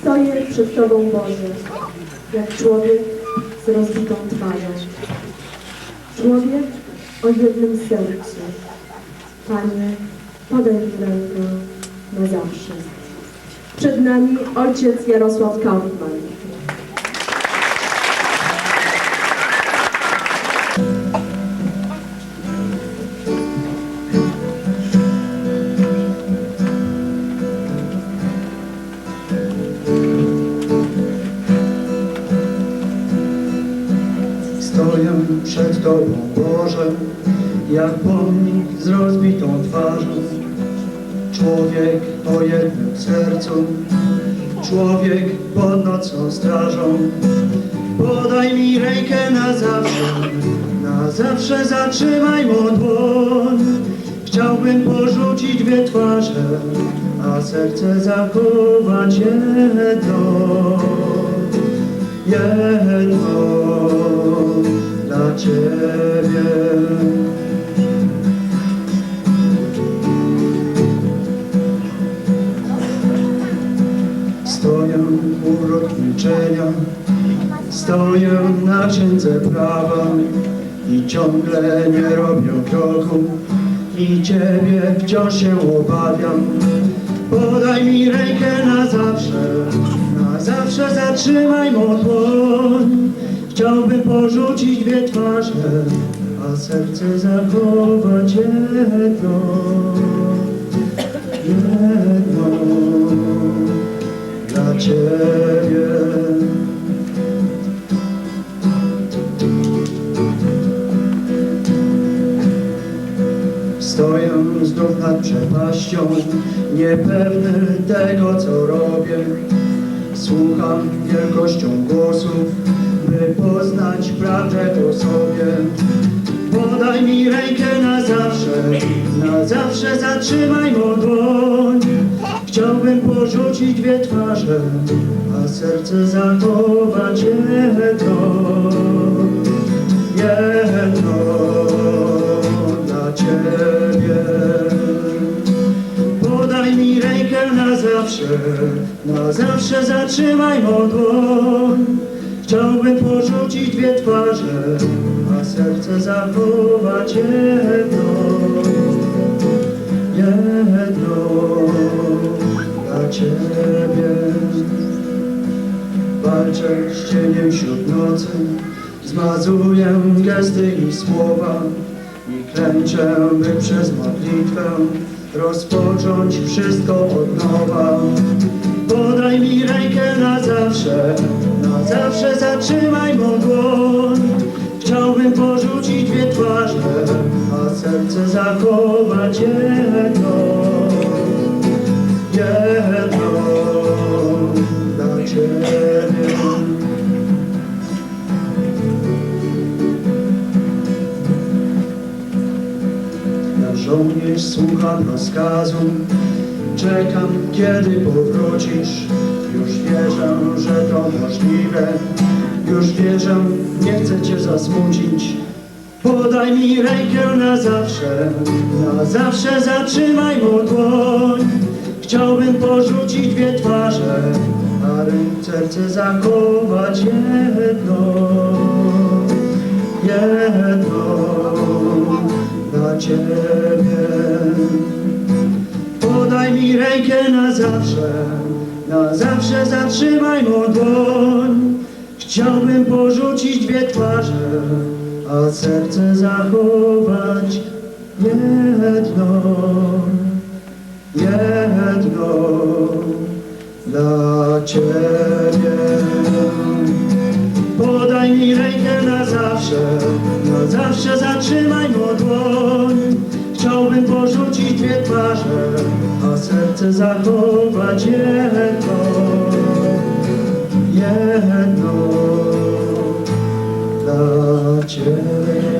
Stoję przed Tobą, Boże, jak człowiek z rozbitą twarzą. Człowiek o jednym sercu. Panie, podaj mi rękę na zawsze. Przed nami ojciec Jarosław Kaufmann. Przed Tobą, Boże, jak pomnik z rozbitą twarzą. Człowiek o jednym sercu, człowiek pod nocą strażą. Podaj mi rękę na zawsze, na zawsze zatrzymaj mą dłoń. Chciałbym porzucić dwie twarze, a serce zachować jedno jedno dla Ciebie. Stoję u wrót milczenia, stoję na księdze prawa i ciągle nie robię kroku i Ciebie wciąż się obawiam. Podaj mi rękę na zawsze, na zawsze zatrzymaj mą dłoń. Chciałbym porzucić dwie twarze, a serce zachować jedno. Jedno dla Ciebie. Stoję znów nad przepaścią, niepewny tego, co robię. Słucham wielkością głosów, by poznać prawdę o sobie. Podaj mi rękę na zawsze, na zawsze zatrzymaj mą dłoń. Chciałbym porzucić dwie twarze, a serce zachować jedno. Jedno dla Ciebie. Podaj mi rękę na zawsze, na zawsze zatrzymaj mą dłoń. Chciałbym porzucić dwie twarze, a serce zachować jedno. Jedno dla Ciebie. Walczę z cieniem wśród nocy, zmazuję gesty i słowa i klęczę, by przez modlitwę rozpocząć wszystko od nowa. Podaj mi rękę na zawsze, zawsze zatrzymaj mą dłoń. Chciałbym porzucić dwie twarze, a serce zachować jedno. Jedno dla Ciebie. Żołnierz słucham rozkazu, czekam kiedy powrócisz. Już wierzę, że to możliwe, już wierzę, nie chcę Cię zasmucić. Podaj mi rękę na zawsze, na zawsze zatrzymaj mą dłoń. Chciałbym porzucić dwie twarze, a ręk serce zachować jedno. Jedno dla Ciebie. Mi rękę na zawsze, na zawsze zatrzymaj mą dłoń. Chciałbym porzucić dwie twarze, a serce zachować jedno. Jedno dla Ciebie. Podaj mi rękę na zawsze, na zawsze zatrzymaj mą serce zachować jedno. Jedno dla Ciebie.